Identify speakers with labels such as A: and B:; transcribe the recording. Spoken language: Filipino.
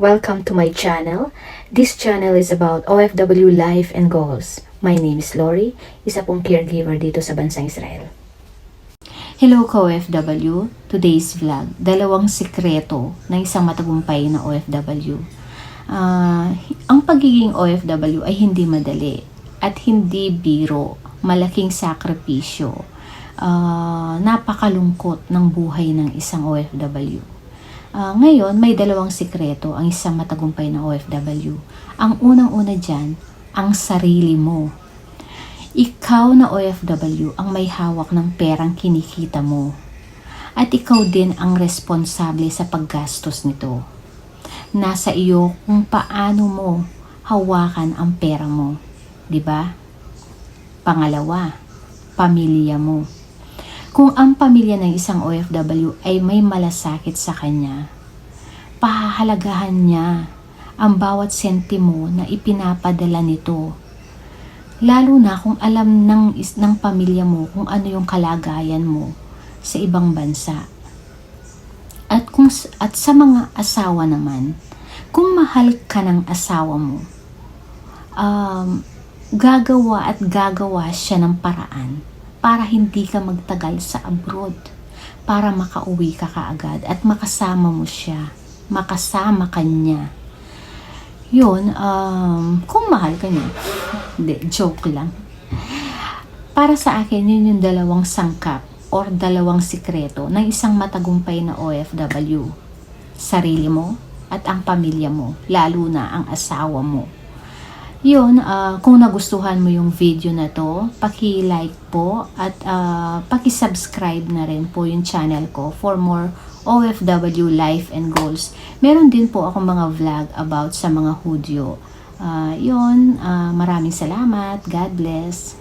A: Welcome to my channel. This channel is about OFW life and goals. My name is Lori, isa pong caregiver dito sa bansang Israel. Hello ka-OFW! Today's vlog, dalawang sikreto ng isang matagumpay na OFW. Ah, ang pagiging OFW ay hindi madali at hindi biro, malaking sakripisyo. Ah, napakalungkot ng buhay ng isang OFW. Ah, ngayon, may dalawang sikreto ang isang matagumpay na OFW. Ang unang-una dyan, ang sarili mo. Ikaw na OFW ang may hawak ng perang kinikita mo. At ikaw din ang responsable sa paggastos nito. Nasa iyo kung paano mo hawakan ang pera mo. 'Di ba? Pangalawa, pamilya mo. Kung ang pamilya ng isang OFW ay may malasakit sa kanya, pahahalagahan niya ang bawat sentimo na ipinapadala nito. Lalo na kung alam ng, ng pamilya mo kung ano yung kalagayan mo sa ibang bansa. At, kung, at sa mga asawa naman, kung mahal ka ng asawa mo, um, gagawa at gagawa siya ng paraan para hindi ka magtagal sa abroad para makauwi ka kaagad at makasama mo siya makasama ka niya yun um, kung mahal ka niya hindi, joke lang. Para sa akin yun yung dalawang sangkap or dalawang sikreto ng isang matagumpay na OFW sarili mo at ang pamilya mo lalo na ang asawa mo yun, ah, kung nagustuhan mo yung video na to, paki-like po at ah, paki-subscribe na rin po yung channel ko for more OFW life and goals. Meron din po akong mga vlog about sa mga Hudyo. Ah, yun, ah, maraming salamat. God bless.